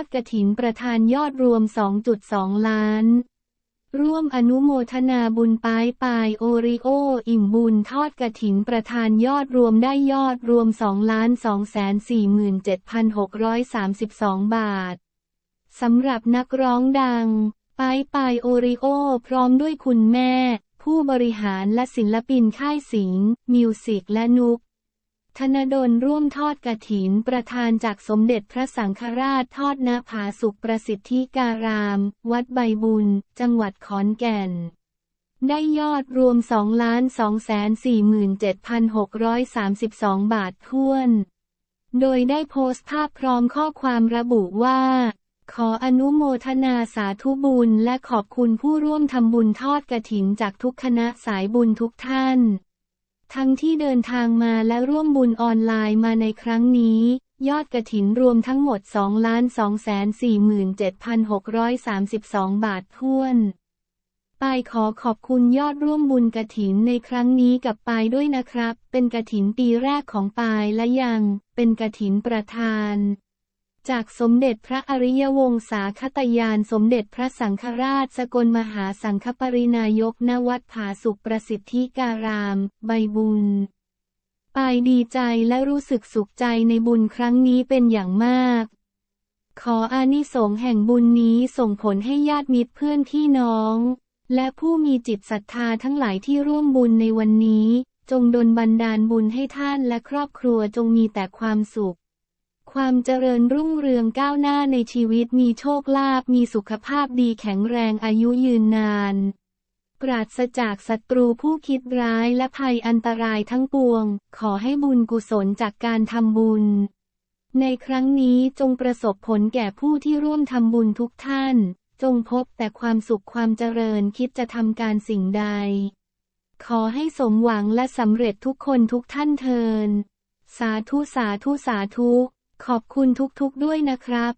อดกระถินประธานยอดรวม 2.2 ล้าน ร่วมอนุโมทนาบุญปายปายโอริโอ อิ่มบุญทอดกระถินประธานยอดรวมได้ยอดรวม2 2 4 7 6 3 2 บาท สำหรับนักร้องดังปายปายโอริโอ พร้อมด้วยคุณแม่ ผู้บริหารและศิลปินค่ายสิงห์มิวสิกและนุก ธนดลร่วมทอดกระถินประธานจากสมเด็จพระสังฆราชทอดณผาสุขประสิทธิการาม วัดใบบุญ จังหวัดขอนแก่น ได้ยอดรวม 2,247,632 บาทท้วน โดยได้โพสต์ภาพพร้อมข้อความระบุว่า ขออนุโมทนาสาธุบุญและขอบคุณผู้ร่วมทำบุญทอดกระถินจากทุกคณะสายบุญทุกท่าน ทั้งที่เดินทางมาและร่วมบุญออนไลน์มาในครั้งนี้ ยอดกระถินรวมทั้งหมด 2,247,632 บาทท้วนปายขอขอบคุณยอดร่วมบุญกระถินในครั้งนี้กับปายด้วยนะครับ เป็นกระถินปีแรกของปายและยัง เป็นกระถินประธาน จากสมเด็จพระอริยวงศาคตยานสมเด็จพระสังฆราชสกลมหาสังฆปรินายกณวัดผาสุขประสิทธิการาม ใบบุญ ปายดีใจและรู้สึกสุขใจในบุญครั้งนี้เป็นอย่างมาก ขออานิสงส์แห่งบุญนี้ส่งผลให้ญาติมิตรเพื่อนพี่น้อง และผู้มีจิตศรัทธาทั้งหลายที่ร่วมบุญในวันนี้ จงดลบันดาลบุญให้ท่านและครอบครัวจงมีแต่ความสุข ความเจริญรุ่งเรืองก้าวหน้าในชีวิตมีโชคลาภมีสุขภาพดีแข็งแรงอายุยืนนาน ปราศจากศัตรูผู้คิดร้ายและภัยอันตรายทั้งปวง ขอให้บุญกุศลจากการทำบุญ ในครั้งนี้จงประสบผลแก่ผู้ที่ร่วมทำบุญทุกท่าน จงพบแต่ความสุขความเจริญคิดจะทำการสิ่งใด ขอให้สมหวังและสำเร็จทุกคนทุกท่านเทิน สาธุสาธุสาธุ ขอบคุณทุกๆด้วยนะครับ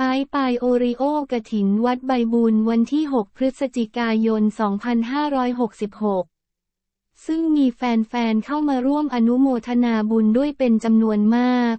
ปายปายโอริโอกระถินวัดใบบุญวันที่ 6 พฤศจิกายน 2566 ซึ่งมีแฟนๆ เข้ามาร่วมอนุโมทนาบุญด้วยเป็นจำนวนมาก